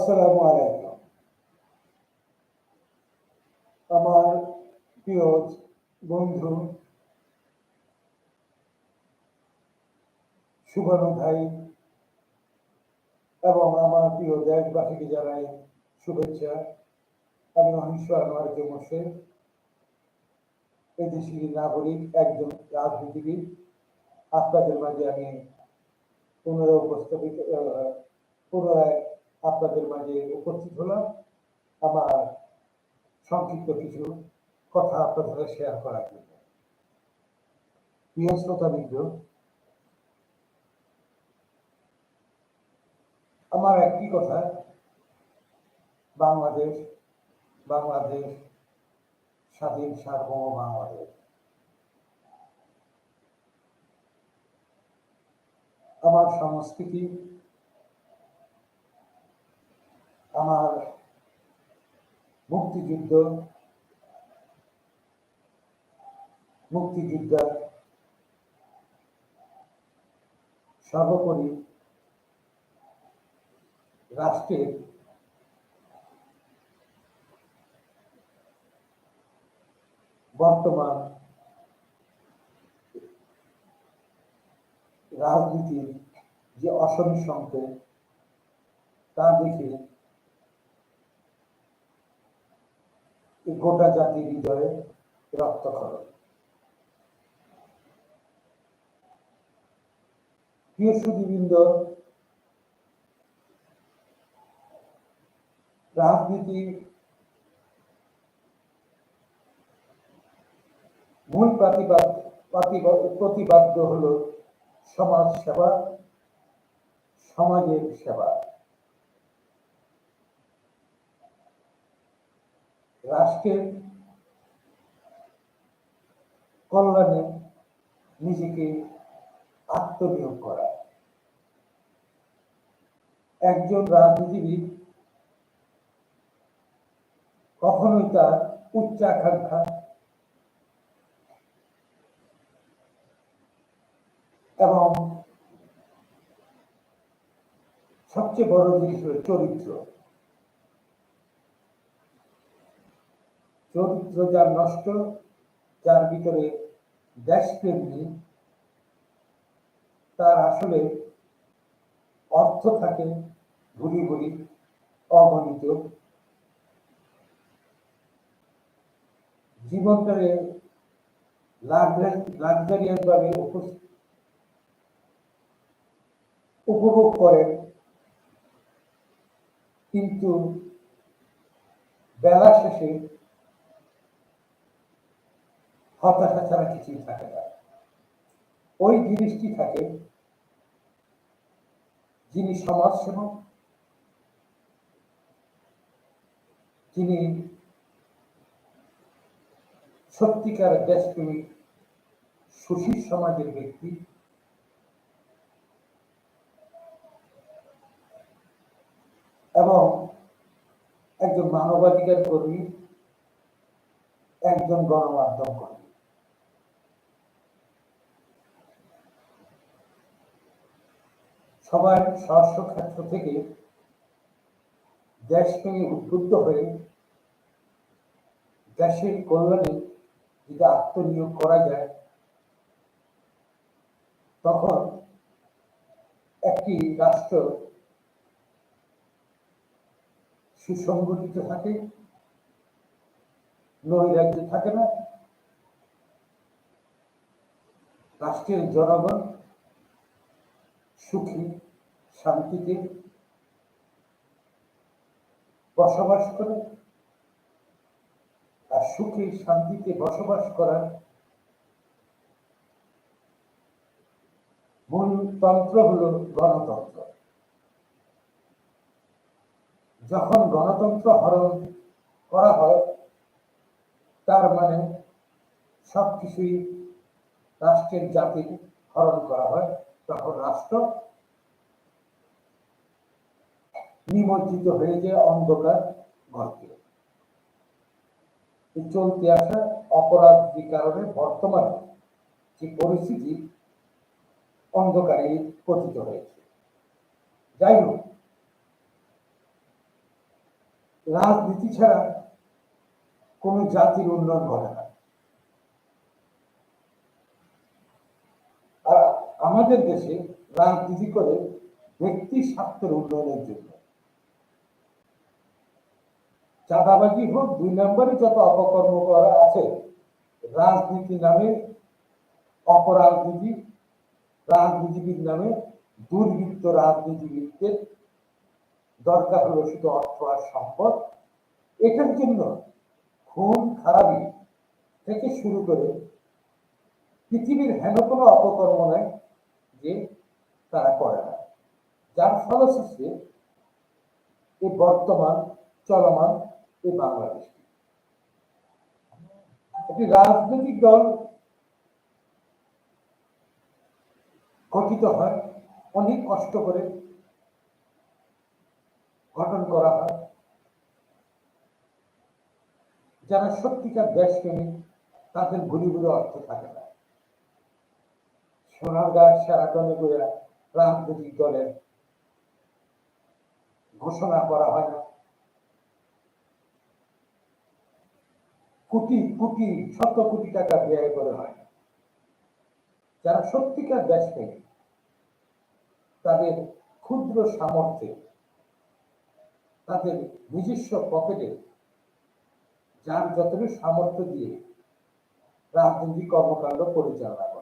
আসসালামু আলাইকুম। আমার প্রিয় বন্ধু সুবর্ণ ভাই এবং আমার প্রিয় দেশবাসীকে জানাই শুভেচ্ছা। আমি অহিংস আনোয়ার মোর্শেদ এদেশের নাগরিক, একজন রাজনীতিবিদ। আপনাদের মাঝে আমি পুনরায় উপস্থাপিত পুনরায় আপনাদের মাঝে উপস্থিত হলাম। আমার সংক্ষিপ্ত কিছু কথা আপনাদের শেয়ার করার জন্য। প্রিয় আমার একটি কথা, বাংলাদেশ বাংলাদেশ স্বাধীন সার্বভৌম বাংলাদেশ। আমার সংস্কৃতি আমার মুক্তিযুদ্ধ মুক্তিযোদ্ধা সর্বোপরি রাষ্ট্রের বর্তমান রাজনীতির যে অসম সংকট তা দেখে এই গোটা জাতির হৃদয়ে রক্তক্ষরণ। প্রিয় সুদীবৃন্দ রাজনীতির মূল প্রতিবাদ প্রতিবাদ- প্রতিবাদ্য হল সমাজ সেবা সমাজের সেবা। রাষ্ট্রের কল্যাণে নিজেকে আত্মনিয়োগ করা। একজন রাজনীতিবিদ কখনোই তার উচ্চাকাঙ্ক্ষা এবং সবচেয়ে বড় জিনিস হল চরিত্র। চরিত্র যার নষ্ট, যার ভিতরে দেশপ্রেম নেই, তার আসলে অর্থ থাকে ভুলি ভুলি, অগণিত। জীবনটারে লাক্সারিয়াস ভাবে উপভোগ করেন কিন্তু বেলা শেষে হতাশা ছাড়া কিছুই থাকে না। ওই জিনিসটি থাকে যিনি সমাজ সমাজসেবক, যিনি সত্যিকার দেশপ্রেমিক, সুশীল সমাজের ব্যক্তি, এবং একজন মানবাধিকার কর্মী, একজন গণমাধ্যম কর্মী। সবার স্বস্ব ক্ষেত্র থেকে দেশপ্রেমী উদ্বুদ্ধ হয়ে দেশের কল্যাণে যদি আত্মনিয়োগ করা যায়, তখন একটি রাষ্ট্র সুসংগঠিত থাকে, নৈরাজ্য থাকে না। রাষ্ট্রের জনগণ সুখী, শান্তিতে বসবাস করে আর সুখে, শান্তিতে বসবাস করার মূল তন্ত্র হল গণতন্ত্র। যখন গণতন্ত্র হরণ করা হয়, তার মানে সবকিছুই রাষ্ট্রের জাতির হরণ করা হয়। তখন রাষ্ট্র নিমজ্জিত হয়ে যায় অন্ধকার এই চলতে আসা অপরাধের কারণে বর্তমানে যে পরিস্থিতি অন্ধকারে পতিত হয়েছে। যাই হোক, রাজনীতি ছাড়া কোনো জাতির উন্নয়ন ঘটে না আর আমাদের দেশে রাজনীতি করে ব্যক্তি স্বার্থের উন্নয়নের জন্য। চাঁদাবাজি হোক, দুই নম্বরে যত অপকর্ম করা আছে, রাজনীতি নামে অপরাজনীতি, রাজনীতিবিদ নামে দুর্বৃত্ত রাজনীতিবিদদের দরকার হলো শুধু অর্থ আর সম্পদ। এটার জন্য খুন, খারাপি থেকে শুরু করে পৃথিবীর হেন কোনো অপকর্ম নাই। যে তারা করে না। যার ফলশ্রুতি এই বর্তমান চলমান এই বাংলাদেশ। একটি রাজনৈতিক দল গঠিত হয়, অনেক কষ্ট করে গঠন করা হয়। যারা সত্যিকার দেশপ্রেমিক, তাদের ঘুরি ঘুরে অর্থ থাকে না। সোনারগাঁ সেরাটনে করে রাজনৈতিক দলের ঘোষণা করা হয় না। কোটি কোটি, শত কোটি টাকা ব্যয় করে হয়। যারা সত্যিকার দেশপ্রেমিক তাদের ক্ষুদ্র সামর্থ্যে, তাদের নিজস্ব পকেটে যার যতটুকু সামর্থ্য দিয়ে রাজনৈতিক কর্মকাণ্ড পরিচালনা করে।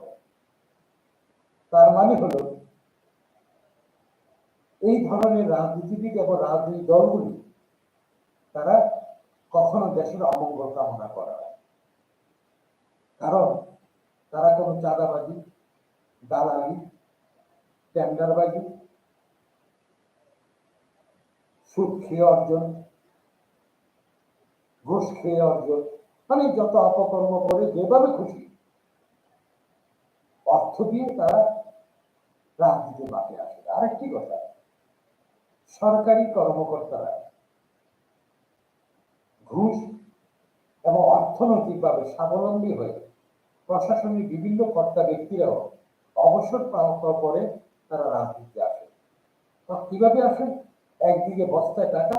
তার মানে হলো, এই ধরনের রাজনীতিবিদ এবং রাজনৈতিক দলগুলি, তারা কখনো দেশের অমঙ্গল কামনা করে কারণ তারা কোনো চাঁদাবাজি, দালালি, টেন্ডারবাজি, সুদ খেয়ে অর্জন, ঘুষ খেয়ে অর্জন মানে যত অপকর্ম করে যেভাবে খুশি অর্থ দিয়ে তারা রাজনীতি মাঠে আসে। আরেকটি কথা, সরকারি কর্মকর্তারা ঘুষ এবং অর্থনৈতিকভাবে স্বাবলম্বী হয়ে প্রশাসনিক বিভিন্ন কর্তা ব্যক্তিরাও অবসর পাওয়ার পরে তারা রাজনীতিতে আসে। তো কীভাবে আসে? একদিকে বস্তায় টাকা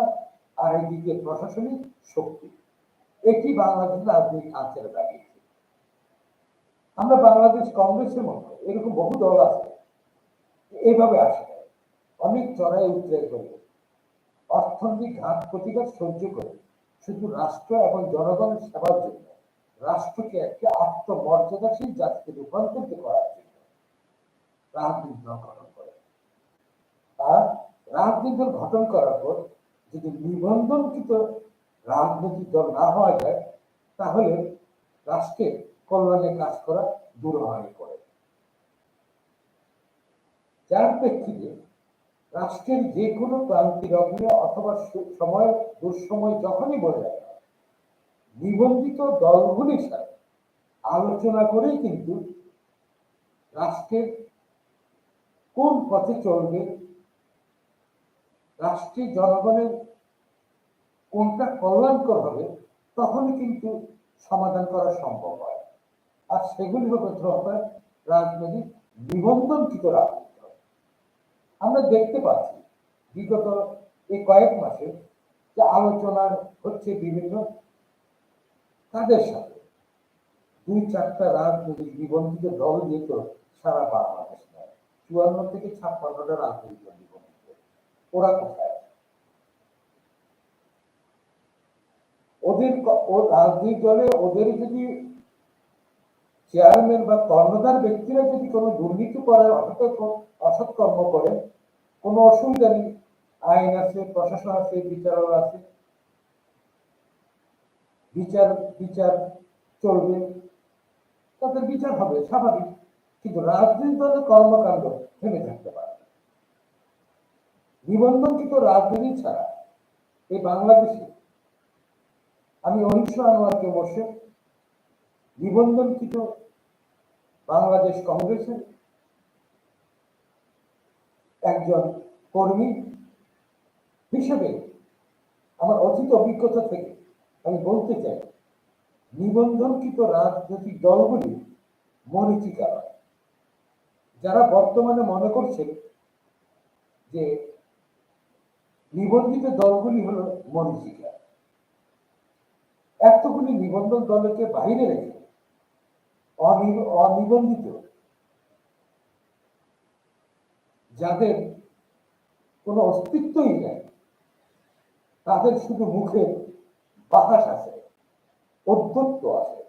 আর একদিকে প্রশাসনিক শক্তি। এটি বাংলাদেশ রাজনৈতিক আচারে দাঁড়িয়েছে আমরা বাংলাদেশ কংগ্রেসের মতো, এরকম বহু দল আছে এইভাবে আসে। অনেক চড়াই উত্তরাই করে, অর্থনৈতিক ঘাত প্রতিঘাত সহ্য করে, শুধু রাষ্ট্র এবং জনগণের সেবার জন্য, রাষ্ট্রকে একটি আত্মমর্যাদাশীল জাতিতে রূপান্তরিত করার জন্য রাজনীতি দল গঠন করে আর রাজনীতি দল গঠন করার পর যদি নিবন্ধনকৃত রাজনৈতিক দল না হওয়া যায়, তাহলে রাষ্ট্রের কল্যাণে কাজ করা দূর হয়ে পড়ে যার প্রেক্ষিতে রাষ্ট্রের যে কোনো ক্রান্তি লগ্নে অথবা সময়, দুঃসময় যখনই বলে নিবন্ধিত দলগুলির সাথে আলোচনা করেই কিন্তু রাষ্ট্রের কোন পথে চলবে রাষ্ট্রের জনগণের কোনটা কল্যাণকর হবে, তখনই কিন্তু সমাধান করা সম্ভব হয়। আর সেগুলি হবে হবে রাজনৈতিক রাজনীতি দল। আমরা দেখতে পাচ্ছি বিগত এই কয়েক মাসে যে আলোচনা হচ্ছে বিভিন্ন তাদের সাথে দুই চারটা রাজনৈতিক নিবন্ধিত দল দিয়ে তো সারা বাংলাদেশ নয়। চুয়ান্ন থেকে ছাপ্পান্নটা রাজনৈতিক নিবন্ধিত। ওরা কোথায়? ওদের রাজনৈতিক দলে ওদের যদি চেয়ারম্যান বা কর্ণধার ব্যক্তিরা যদি কোনো দুর্নীতি করে অসৎ অসৎ কর্ম করে, কোনো অসুবিধা নেই। আইন আছে, প্রশাসন আছে, বিচারক আছে। বিচার বিচার চলবে। তাদের বিচার হবে, স্বাভাবিক। কিন্তু রাজনৈতিক দলের কর্মকাণ্ড থেমে থাকতে পারে। নিবন্ধনকৃত রাজনীতি ছাড়া এই বাংলাদেশে আমি অহিংস আনোয়ারকে বসে নিবন্ধনকৃত বাংলাদেশ কংগ্রেসের একজন কর্মী হিসেবে আমার অতীত অভিজ্ঞতা থেকে আমি বলতে চাই, নিবন্ধনকৃত রাজনৈতিক দলগুলি মরিচিকা যারা বর্তমানে মনে করছে যে নিবন্ধিত দলগুলি হলো মরিচিকা এতগুলি নিবন্ধন দলকে বাইরে রেখে অনিবন্ধিত। যাদের কোনো অস্তিত্বই নেই, তাদের শুধু মুখে বাতাস আছে, অধ্যত্ব আছে।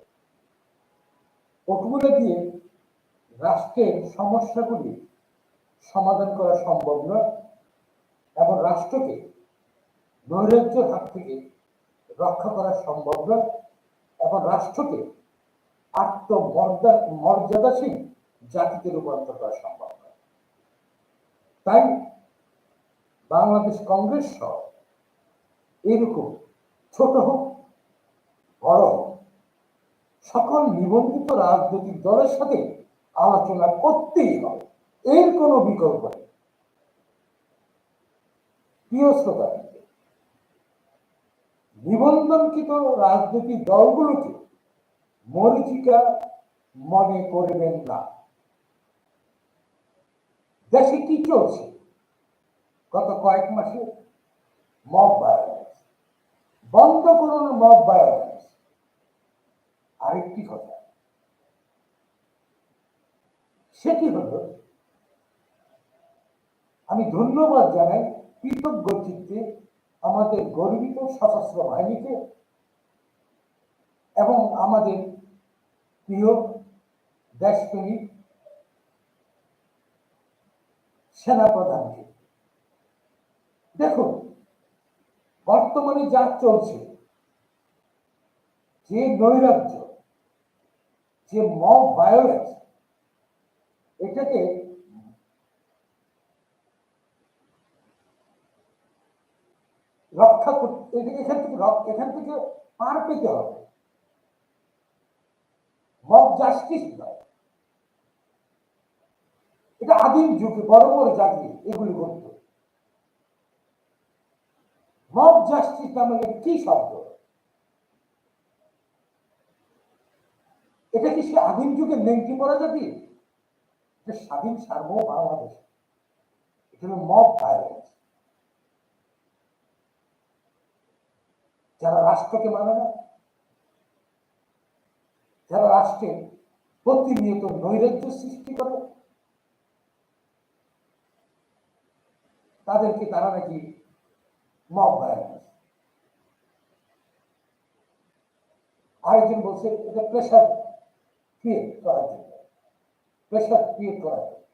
ওটগুলো দিয়ে রাষ্ট্রের সমস্যাগুলি সমাধান করা সম্ভব নয় এবং রাষ্ট্রকে নৈরাজ্যের হাত থেকে রক্ষা করা সম্ভব নয় এবং রাষ্ট্রকে আত্মমর্যাদা মর্যাদাশীল জাতিতে রূপান্তর করা সম্ভব নয়। তাই বাংলাদেশ কংগ্রেস সহ এরকম ছোট হোক, বড় হোক, সকল নিবন্ধিত রাজনৈতিক দলের সাথে আলোচনা করতেই হবে। এর কোনো বিকল্প নেই। প্রিয় শ্রোতা, নিবন্ধনকৃত রাজনৈতিক দলগুলোকে মরিচিকা মনে করবেন না। দেশে কি চলছে? গত কয়েক মাসে মব ভায়োলেন্স বন্ধ করুন মব ভায়োলেন্স আরেকটি কথা। সেটি হলো, আমি ধন্যবাদ জানাই কৃতজ্ঞ চিত্তে আমাদের গর্বিত সশস্ত্র বাহিনীকে এবং আমাদের প্রিয় দেশপ্রেমিক সেনাপ্রধানকে। দেখুন, বর্তমানে যা চলছে, যে নৈরাজ্য, যে মব ভায়োলেন্স এটাকে রক্ষা করতে এখান থেকে এখান থেকে পার পেতে হবে। মব জাস্টিস নয়। এটা আদিম যুগে বড় বড় জাতি, এগুলি করত মব জাস্টিস নামে কি শব্দ? এটা কি সে আদিম যুগে নেংটি পড়া জাতি? এটা স্বাধীন সার্ব বাংলাদেশ। হলো মব ভায়োলেন্স যারা রাষ্ট্রকে মানে না যারা রাষ্ট্রের প্রতিনিয়ত নৈরাজ্য সৃষ্টি করে, তাদেরকে তারা নাকি মব ভায়োলেন্স আরেকজন বলছে, এটা প্রেশার ক্রিয়েট করার জন্য। প্রেশার ক্রিয়েট করার জন্য।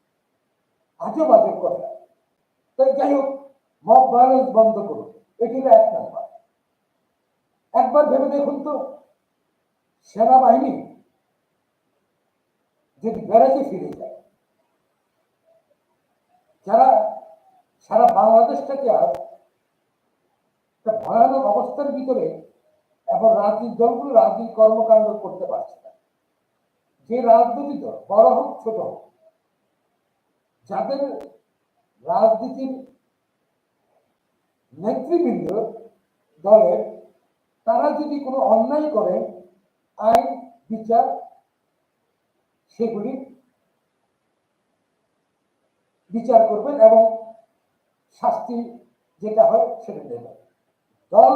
আজব আজব কথা। তাই যাই হোক মব ভায়োলেন্স বন্ধ করুন। এটি এক নম্বর একবার ভেবে দেখুন তো, সেনাবাহিনী বেড়াতে ফিরে যায়, যারা সারা বাংলাদেশটাকে আর ভয়ানক অবস্থার ভিতরে এবং রাজনীতি দলগুলো রাজনীতি কর্মকাণ্ড করতে পারছে না। যে রাজনৈতিক দল, বড় হোক, ছোট হোক, যাদের রাজনীতির নেতৃবৃন্দ দলের, তারা যদি কোনো অন্যায় করে, আইন, বিচার সেগুলি বিচার করবেন এবং শাস্তি যেটা হয় সেটা দেবেন। দল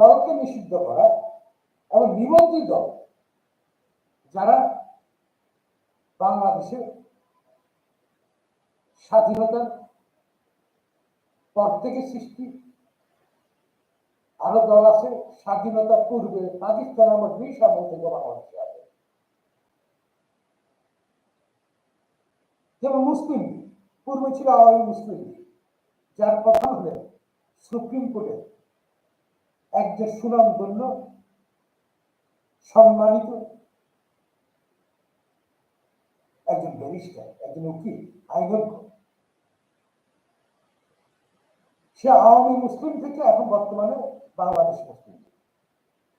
দলকে নিষিদ্ধ করা এবং নিবন্ধিত দল যারা বাংলাদেশে স্বাধীনতার পর থেকে সৃষ্টি, আরও দল আছে, স্বাধীনতা পূর্বে পাকিস্তান আমার দুই সামনে থেকে বাংলাদেশে আছে যেমন মুসলিম, পূর্বে ছিল আওয়ামী মুসলিম, যার কথা হলে সুপ্রিম কোর্টে একজন সুনাম সুনামধন্য সম্মানিত একজন ব্যারিস্টার, একজন উকিল, আইনজ্ঞ। সে আওয়ামী মুসলিম থেকে এখন বর্তমানে বাংলাদেশ মুসলিম।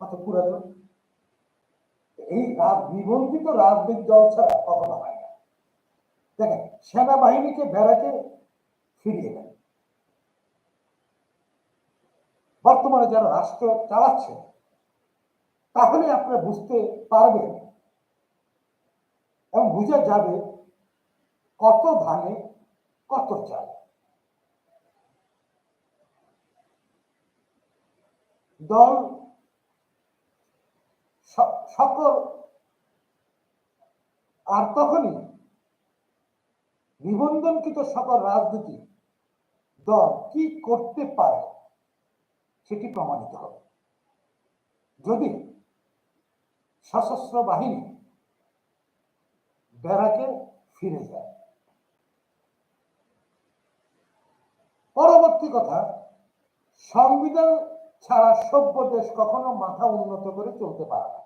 কত পুরাতন। এই নিবন্ধিত রাজনৈতিক দল ছাড়া দেখেন, সেনাবাহিনীকে বেড়াতে ফিরিয়ে দেন। বর্তমানে যারা রাষ্ট্র চালাচ্ছে, তাহলে আপনারা বুঝতে পারবেন এবং বুঝে যাবে কত ধানে কত চাল। দল সকল আর তখনই নিবন্ধনকৃত সকল রাজনীতি দল কি করতে পারে সেটি প্রমাণিত হবে। যদি সশস্ত্র বাহিনী ব্যারাকে ফিরে যায়। পরবর্তী কথা, সংবিধান ছাড়া সভ্য দেশ কখনো মাথা উন্নত করে চলতে পারে না।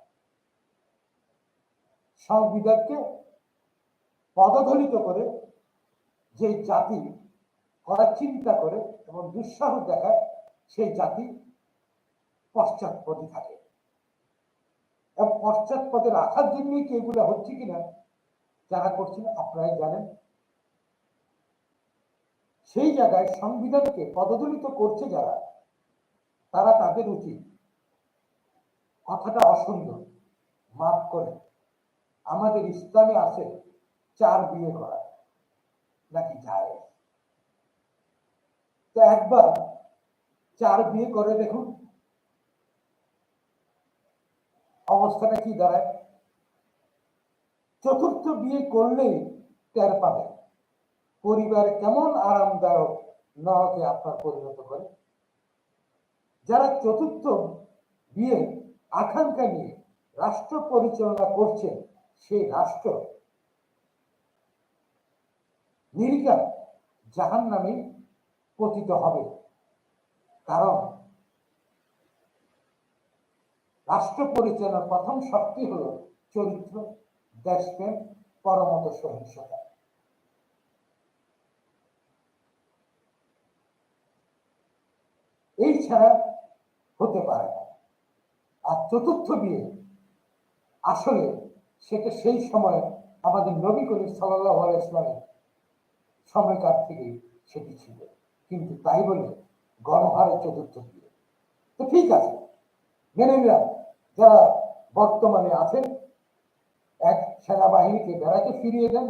সংবিধানকে পদধলিত করে যে জাতি করার চিন্তা করে এবং দুঃসাহস দেখায়, সেই জাতি পশ্চাৎপদে থাকে। এবং পশ্চাৎপদে রাখার জন্যই কি এগুলো হচ্ছে কিনা যারা করছেন আপনারাই জানেন। সেই জায়গায় সংবিধানকে পদদলিত করছে যারা, তারা তাদের উচিত কথাটা অসুন্দর, মাফ করে। আমাদের ইসলামে আছে চার বিয়ে করা। নাকি যায়? তো একবার চার বিয়ে করে দেখুন। অবস্থাটা কি দাঁড়ায়? চতুর্থ বিয়ে করলেই টের পাবে। পরিবার কেমন আরামদায়ক নরকে আপনার পরিণত করে যারা চতুর্থ বিয়ে আকাঙ্ক্ষা নিয়ে রাষ্ট্র পরিচালনা করছেন, সেই রাষ্ট্র নির্গাত জাহান নামে পতিত হবে। কারণ রাষ্ট্র পরিচালনার প্রথম শক্তি হল চরিত্র, দেশপ্রেম, পরমত সহিংসতা। এই ছাড়া হতে পারে না। আর চতুর্থ বিয়ে, আসলে সেটা সেই সময় আমাদের নবী করিম সাল্লাহ ইসলামের সময়কার থেকেই সেটি ছিল। কিন্তু তাই বলে গণহারে চতুর্থ বিয়ে তো ঠিক আছে, মেনে নিলাম, যারা বর্তমানে আছেন, এক সেনাবাহিনীকে বেড়াতে ফিরিয়ে দেন,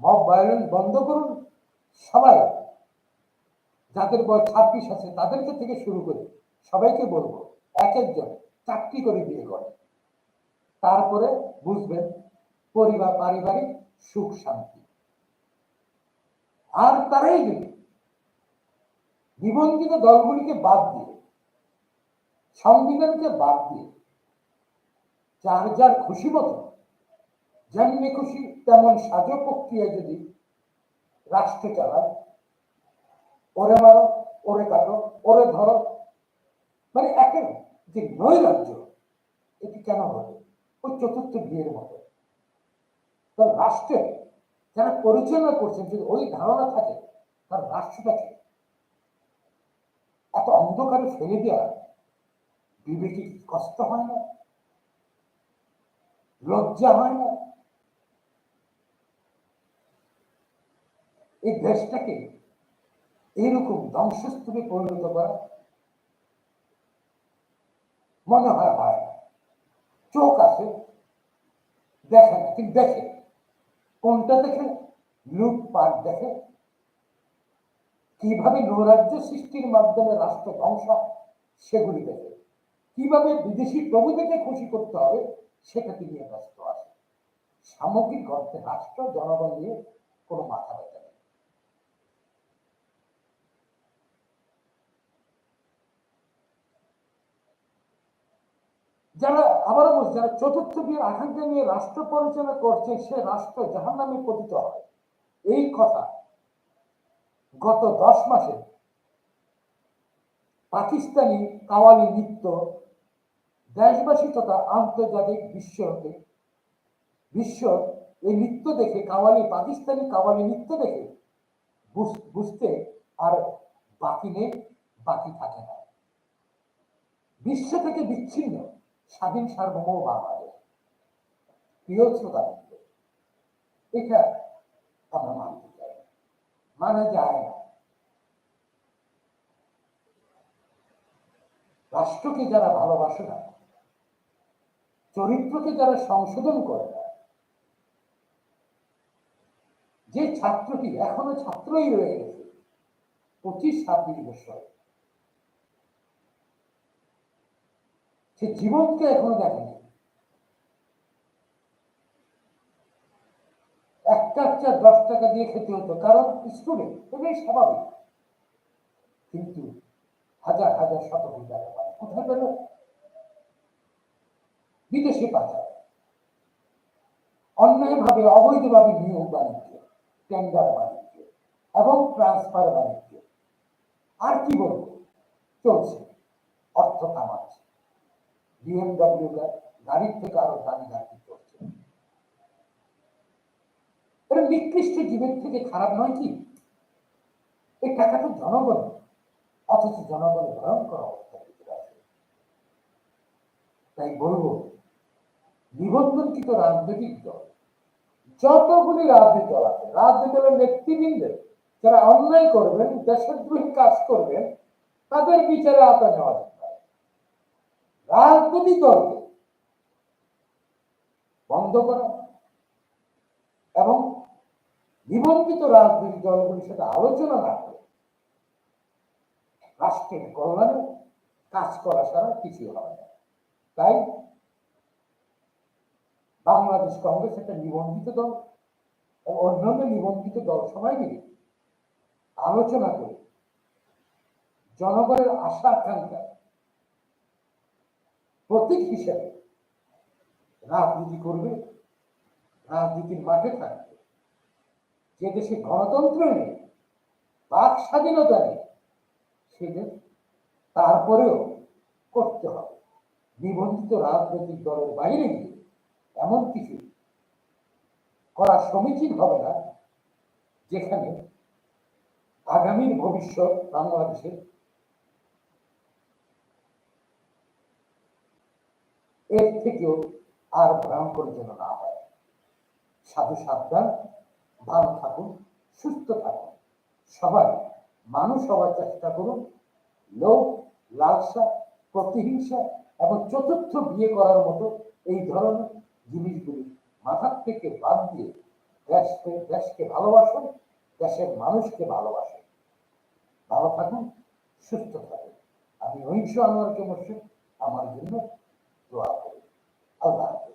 মব ভায়োলেন্স বন্ধ করুন, সবাই, যাদের বয়স ছাব্বিশ আছে তাদেরকে থেকে শুরু করে সবাইকে বলব, এক একজন চাকরি করে বিয়ে করে। তারপরে বুঝবেন পরিবার পারিবারিক সুখ শান্তি আর তারাই যদি নিবন্ধিত দলগুলিকে বাদ দিয়ে, সংবিধানকে বাদ দিয়ে, যার যার খুশি মতো, যেমনি খুশি তেমন সাজ প্রক্রিয়া যদি রাষ্ট্র চালায়, ওরে মারো, ওরে কাটো, ওরে ধরো মানে একের যে নৈরাজ্য, এটি কেন হবে? ওই চতুর্থ বিয়ের মতো। তার রাষ্ট্রে যারা পরিচালনা করছেন, যদি ওই ধারণা থাকে, তার রাষ্ট্রটাকে এত অন্ধকারে ফেলে দেওয়া বিবেকে কষ্ট হয় না? লজ্জা হয় না? এই দেশটাকে এইরকম ধ্বংসস্তূপে পরিণত করা মনে হয় হয়। চোখ আছে, দেখে না, কিন্তু দেখে। কোনটা দেখে? লুটপাট দেখে। কীভাবে নৈরাজ্য সৃষ্টির মাধ্যমে রাষ্ট্র ধ্বংস সেগুলি দেখে। কীভাবে বিদেশি প্রভুদেরকে খুশি করতে হবে সেটাকে নিয়ে ব্যস্ত আছে সামগ্রিক অর্থে রাষ্ট্র, জনগণ নিয়ে কোনো মাথা ব্যথা নেই যারা আবারও বলছি, যারা চতুর্থ বিয়ের আকাঙ্ক্ষা নিয়ে রাষ্ট্র পরিচালনা করছে, সে রাষ্ট্র জাহান নামে পতিত হয়। এই কথা গত দশ মাসে পাকিস্তানি কাওয়ালি নৃত্য দেশবাসী তথা আন্তর্জাতিক বিশ্বকে বিশ্ব এই নৃত্য দেখে, কাওয়ালি, পাকিস্তানি কাওয়ালি নৃত্য দেখে বুঝ- বুঝতে আর বাকি নেই, বাকি থাকে না। বিশ্ব থেকে বিচ্ছিন্ন। স্বাধীন সার্বভৌম বাংলাদেশ প্রিয় শ্রোতা এটা আমরা মানতে চাই। মানা যায় না রাষ্ট্রকে যারা ভালোবাসে না, চরিত্রকে যারা সংশোধন করে না, যে ছাত্রটি এখনও ছাত্রই রয়ে গেছে, পঁচিশ ছাব্বিশ বছর সে জীবনকে এখনও দেখেনি। একটা চা দশ টাকা দিয়ে খেতে হতো, কারণ স্টুডেন্ট এটাই স্বাভাবিক। কিন্তু হাজার হাজার শত পায় কোথায় পেল? বিদেশে পাচার অন্যায়ভাবে, অবৈধভাবে নিয়োগ বাণিজ্য টেন্ডার বাণিজ্য এবং ট্রান্সফার বাণিজ্য। আর কি বলব? চলছে। অর্থ কামাচ্ছে বিএমডব্লিউ গাড়ির থেকে আরও দামি গাড়ি চলছে নিকৃষ্ট জীবের থেকে খারাপ নয় কি? এই টাকাটা জনগণ, অথচ জনগণের ভয়ঙ্কর অবস্থার ভিতরে আছে। তাই বলব, নিবন্ধনকৃত রাজনৈতিক দল, যতগুলি রাজনৈতিক দল আছে, রাজনৈতিক দলের নেতৃবৃন্দের যারা অন্যায় করবেন, দেশদ্রোহী কাজ করবেন, তাদের বিচারে আওতা নেওয়া রাজনৈতিক দলকে বন্ধ করা। এবং নিবন্ধিত রাজনৈতিক দলগুলির সাথে আলোচনা না করে রাষ্ট্রের কল্যাণে কাজ করা ছাড়া কিছু হবে না। তাই বাংলাদেশ কংগ্রেস একটা নিবন্ধিত দল এবং অন্যান্য নিবন্ধিত দল সবাই মিলে আলোচনা করে জনগণের আশা আকাঙ্ক্ষা প্রতীক হিসেবে রাজনীতি করবে, রাজনীতির মাঠে থাকবে। যে দেশে গণতন্ত্র নেই, বাক স্বাধীনতা নেই, সেদের তারপরেও করতে হবে। নিবন্ধিত রাজনৈতিক দলের বাইরে গিয়ে এমন কিছু করা সমীচীন হবে না, যেখানে আগামীর ভবিষ্যৎ বাংলাদেশের এর থেকেও আর ভয়ঙ্কর যেন না হয়। সাধু সাবধান ভালো থাকুন, সুস্থ থাকুন। সবাই মানুষ হওয়ার চেষ্টা করুন। লোভ, লালসা, প্রতিহিংসা এবং চতুর্থ বিয়ে করার মতো এই ধরনের জিনিসগুলি মাথার থেকে বাদ দিয়ে দেশকে দেশকে ভালোবাসুন, দেশের মানুষকে ভালোবাসুন। ভালো থাকুন, সুস্থ থাকুন। আমি অহিংস আনোয়ারকে মোর্শেদ আমার জন্য দোয়া করি আল্লাহ হাফেজ।